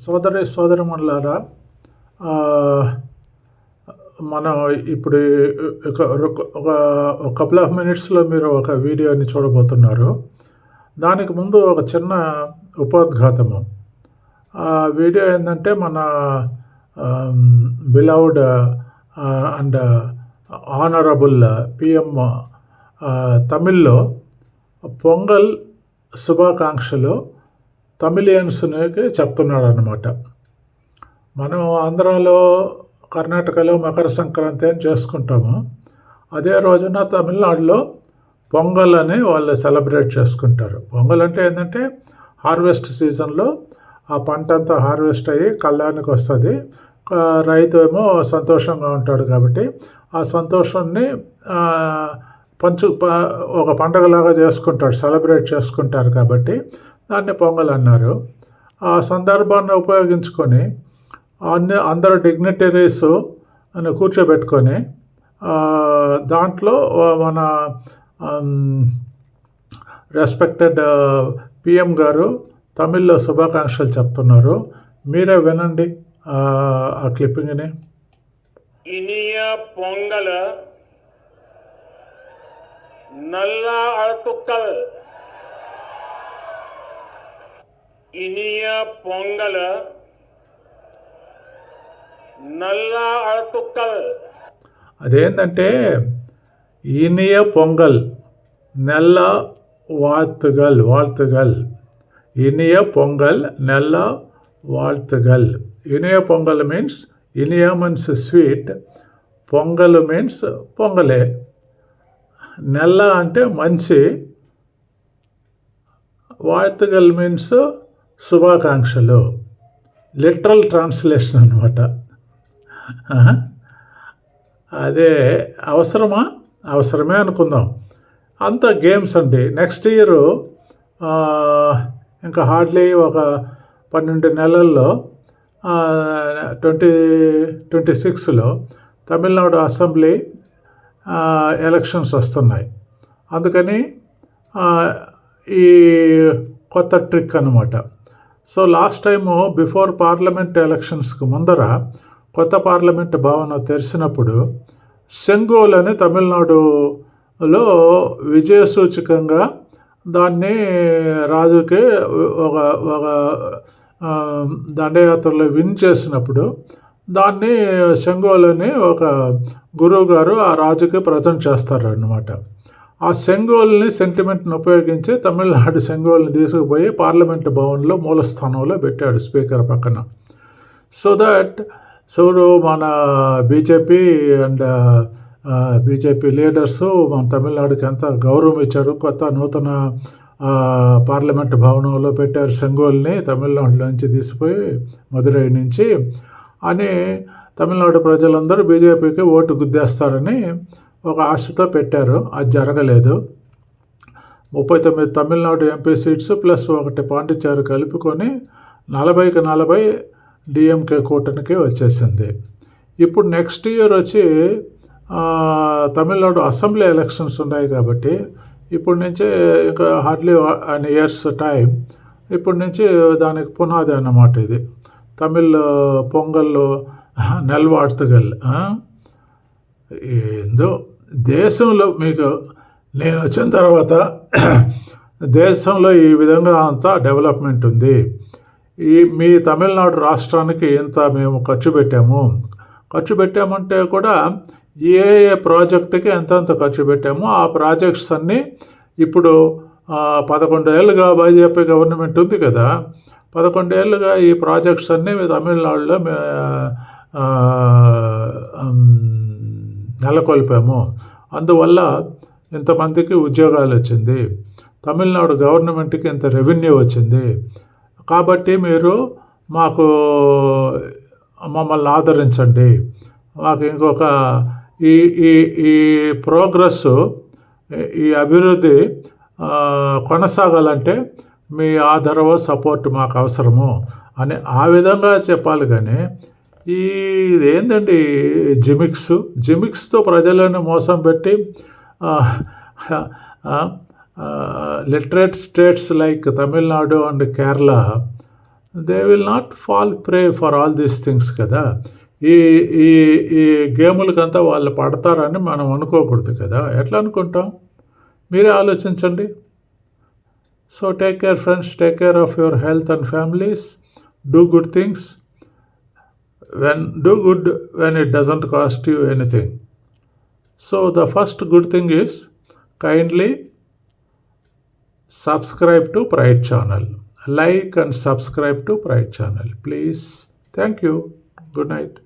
సోదరి సోదరిమణులారా మనం ఇప్పుడు ఒక ఒక కపుల్ ఆఫ్ మినిట్స్లో మీరు ఒక వీడియోని చూడబోతున్నారు. దానికి ముందు ఒక చిన్న ఉపోద్ఘాతము. ఆ వీడియో ఏంటంటే మన బిలౌడ్ అండ్ ఆనరబుల్ పిఎం తమిళ్ళో పొంగల్ శుభాకాంక్షలు తమిళియన్స్కి చెప్తున్నాడు అనమాట మనం ఆంధ్రాలో కర్ణాటకలో మకర సంక్రాంతి అని చేసుకుంటాము. అదే రోజున తమిళనాడులో పొంగల్ అని వాళ్ళు సెలబ్రేట్ చేసుకుంటారు. పొంగల్ అంటే ఏంటంటే హార్వెస్ట్ సీజన్లో ఆ పంట అంతా హార్వెస్ట్ అయ్యి కళ్ళానికి వస్తుంది. రైతు ఏమో సంతోషంగా ఉంటాడు కాబట్టి ఆ సంతోషాన్ని పంచు ఒక పండగలాగా చేసుకుంటాడు సెలబ్రేట్ చేసుకుంటారు కాబట్టి దాన్ని పొంగల్ అన్నారు ఆ సందర్భాన్ని ఉపయోగించుకొని అన్ని అందరు డిగ్నిటరీస్ అని కూర్చోబెట్టుకొని దాంట్లో మన రెస్పెక్టెడ్ పిఎం గారు తమిళ్లో శుభాకాంక్షలు చెప్తున్నారు మీరే వినండి ఆ క్లిప్పింగ్ని இனிய பொங்கல் நல்ல அழுத்துக்கள் இனிய பொங்கல் நல்ல அழுத்துக்கள் అదేంటంటే ఇనియ పొంగల్ నెల్ల வாழ்த்துகள் வாழ்த்துகள் ఇనియ పొంగల్ నెల్ల வாழ்த்துகள் ఇనియ పొంగల్ మీన్స్ ఇనియ మీన్స్ స్వీట్ పొంగల్ మీన్స్ పొంగలే నెల్ల అంటే మంచి వార్తగల్ మీన్స్ శుభాకాంక్షలు. లిటరల్ ట్రాన్స్లేషన్ అనమాట అదే అవసరమా? అవసరమే అనుకుందాం. అంత గేమ్స్ అండి. నెక్స్ట్ ఇయర్ ఇంకా హార్డ్లీ ఒక పన్నెండు నెలల్లో ట్వంటీ ట్వంటీ సిక్స్లో తమిళనాడు అసెంబ్లీ ఎలక్షన్స్ వస్తున్నాయి. అందుకని ఈ కొత్త ట్రిక్ అనమాట so last time before parliament ఎలక్షన్స్కు ముందర కొత్త పార్లమెంట్ భవనం తెరిచినప్పుడు సెంగోల్ అని తమిళనాడులో విజయసూచకంగా దాన్ని రాజుకి ఒక ఒక దండయాత్రలో విన్ చేసినప్పుడు దాన్ని సెంగోల్ అని ఒక గురువు గారు ఆ రాజుకి ప్రజెంట్ చేస్తారన్నమాట. ఆ సెంగోల్ని సెంటిమెంట్ని ఉపయోగించి తమిళనాడు సెంగోల్ని తీసుకుపోయి పార్లమెంట్ భవన్లో మూల స్థానంలో పెట్టాడు స్పీకర్ పక్కన. సో దట్ సో మన బీజేపీ అండ్ బీజేపీ లీడర్స్ మన తమిళనాడుకి ఎంత గౌరవం ఇచ్చారు. కొత్త నూతన uh, పార్లమెంట్ భవనంలో పెట్టారు సెంగోల్ని తమిళనాడు నుంచి తీసిపోయి మదురై నుంచి. అని తమిళనాడు ప్రజలందరూ బీజేపీకి ఓటు గుద్దేస్తారని ఒక ఆశతో పెట్టారు. అది జరగలేదు. ముప్పై తొమ్మిది తమిళనాడు ఎంపీ సీట్స్ ప్లస్ ఒకటి పాండిచ్చేరి కలుపుకొని నలభైకి నలభై డిఎంకే కూటమికి వచ్చేసింది. ఇప్పుడు నెక్స్ట్ ఇయర్ వచ్చి తమిళనాడు అసెంబ్లీ ఎలక్షన్స్ ఉన్నాయి కాబట్టి ఇప్పటి నుంచి ఇంకా హార్డ్లీ అన్ ఇయర్స్ టైం ఇప్పటి నుంచి దానికి పునాది అన్నమాట ఇది. తమిళ్ పొంగల్ నెల్వాడ్తగల్ ఏందో దేశంలో మీకు నేను వచ్చిన తర్వాత దేశంలో ఈ విధంగా అంతా డెవలప్మెంట్ ఉంది. ఈ మీ తమిళనాడు రాష్ట్రానికి ఇంత మేము ఖర్చు పెట్టాము? ఖర్చు పెట్టామంటే కూడా ఏ ఏ ప్రాజెక్టుకి ఎంతెంత ఖర్చు పెట్టామో ఆ ప్రాజెక్ట్స్ అన్నీ ఇప్పుడు పదకొండు ఏళ్ళుగా బీజేపీ గవర్నమెంట్ ఉంది కదా. పదకొండేళ్ళుగా ఈ ప్రాజెక్ట్స్ అన్నీ తమిళనాడులో నెలకొల్పాము. అందువల్ల ఇంతమందికి ఉద్యోగాలు వచ్చింది తమిళనాడు గవర్నమెంట్కి ఇంత రెవెన్యూ వచ్చింది. కాబట్టి మీరు మాకు మమ్మల్ని ఆదరించండి. మాకు ఇంకొక ఈ ఈ ఈ ప్రోగ్రెస్ ఈ అభివృద్ధి కొనసాగాలంటే మీ ఆదరవ సపోర్ట్ మాకు అవసరము అని ఆ విధంగా చెప్పాలి కానీ ఇదేంటండి జిమిక్స్. జిమిక్స్తో ప్రజలను మోసం పెట్టి literate states like Tamil Nadu and Kerala they will not fall prey for all these things కదా. ఈ ఈ ఈ గేములకంతా వాళ్ళు పడతారని మనం అనుకోకూడదు కదా. ఎట్లా అనుకుంటాం? మీరే ఆలోచించండి. So take care friends take care of your health and families. Do good things. When do good when it doesn't cost you anything. So the first good thing is kindly subscribe to pride channel. Like and subscribe to pride channel please. Thank you. Good night